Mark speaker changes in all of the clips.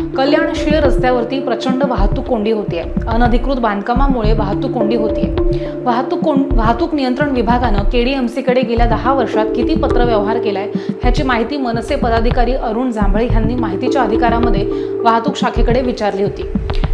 Speaker 1: कल्याणशीळ रस्त्यावरती प्रचंड वाहतूक कोंडी होतीये. अनधिकृत बांधकामामुळे वाहतूक कोंडी होतीये. वाहतूक कोंड वाहतूक नियंत्रण विभागानं केडीएमसीकडे गेल्या दहा वर्षात किती पत्रव्यवहार केलाय ह्याची माहिती मनसे पदाधिकारी अरुण जांभळे यांनी माहितीच्या अधिकारामध्ये वाहतूक शाखेकडे विचारली होती.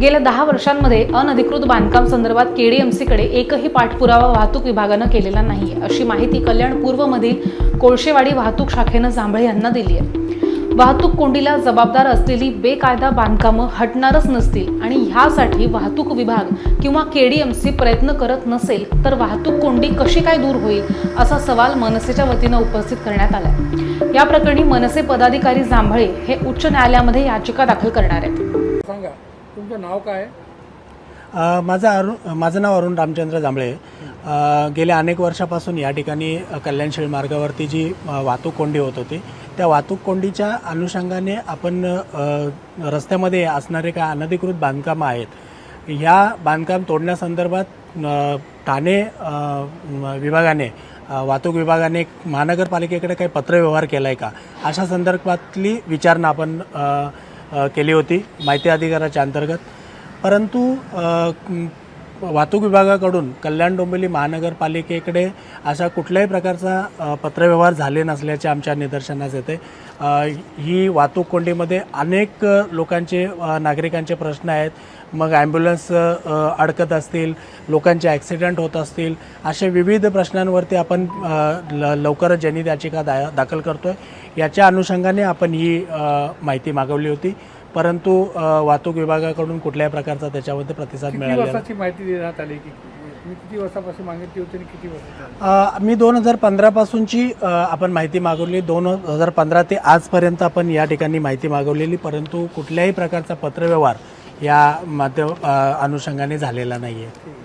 Speaker 1: गेल्या दहा वर्षांमध्ये अनधिकृत बांधकाम संदर्भात केडीएमसीकडे एकही पाठपुरावा वाहतूक विभागानं केलेला नाहीये अशी माहिती कल्याण पूर्वमधील कोळशेवाडी वाहतूक शाखेनं जांभळे यांना दिली आहे वाहतूक कोंडीला जबाबदार असलेली बेकायदा बांधकामं हटणारच नसतील आणि ह्यासाठी वाहतूक विभाग किंवा केडीएमसी प्रयत्न करत नसेल तर वाहतूक कोंडी कशी काय दूर होईल असा सवाल मनसेच्या वतीनं उपस्थित करण्यात आलाय. या प्रकरणी मनसे पदाधिकारी जांभळे हे उच्च न्यायालयामध्ये याचिका दाखल करणार आहेत.
Speaker 2: सांगा तुमचं नाव काय
Speaker 3: माझं अरुण माझं नाव अरुण रामचंद्र जांभळे. गेल्या अनेक वर्षापासून या ठिकाणी कल्याणशील मार्गावरती जी वाहतूक कोंडी होत होती त्या वाहतूक कोंडीच्या अनुषंगाने आपण रस्त्यामध्ये असणारे काय अनधिकृत बांधकामं आहेत ह्या बांधकाम तोडण्यासंदर्भात ठाणे विभागाने वाहतूक विभागाने महानगरपालिकेकडे काही पत्रव्यवहार केला आहे का? अशा संदर्भातली विचारणा आपण केली होती माहिती अधिकाराच्या अंतर्गत. परंतु वाहतूक विभागाकडून कल्याण डोंबिवली महानगरपालिकेकडे अशा कुठल्याही प्रकारचा पत्रव्यवहार झाले नसल्याचे आमच्या निदर्शनास येते. ही वाहतूक कोंडीमध्ये अनेक लोकांचे नागरिकांचे प्रश्न आहेत. मग ॲम्ब्युलन्स अडकत असतील लोकांचे ॲक्सिडेंट होत असतील असे विविध प्रश्नांवरती आपण ल लवकरच जनित याचिका दा दाखल करतो आहे याच्या अनुषंगाने आपण ही माहिती मागवली होती. परंतु वाहतूक विभागाकडून कुठल्याही प्रकारचा त्याच्यामध्ये प्रतिसाद
Speaker 2: वर्षाची माहिती देण्यात आली की किती वर्षापासून मागितली होती आणि किती वर्ष
Speaker 3: मी दोन हजार पंधरापासूनची आपण माहिती मागवली. दोन हजार पंधरा ते आजपर्यंत आपण या ठिकाणी माहिती मागवलेली परंतु कुठल्याही प्रकारचा पत्रव्यवहार या माध्यम अनुषंगाने झालेला नाही आहे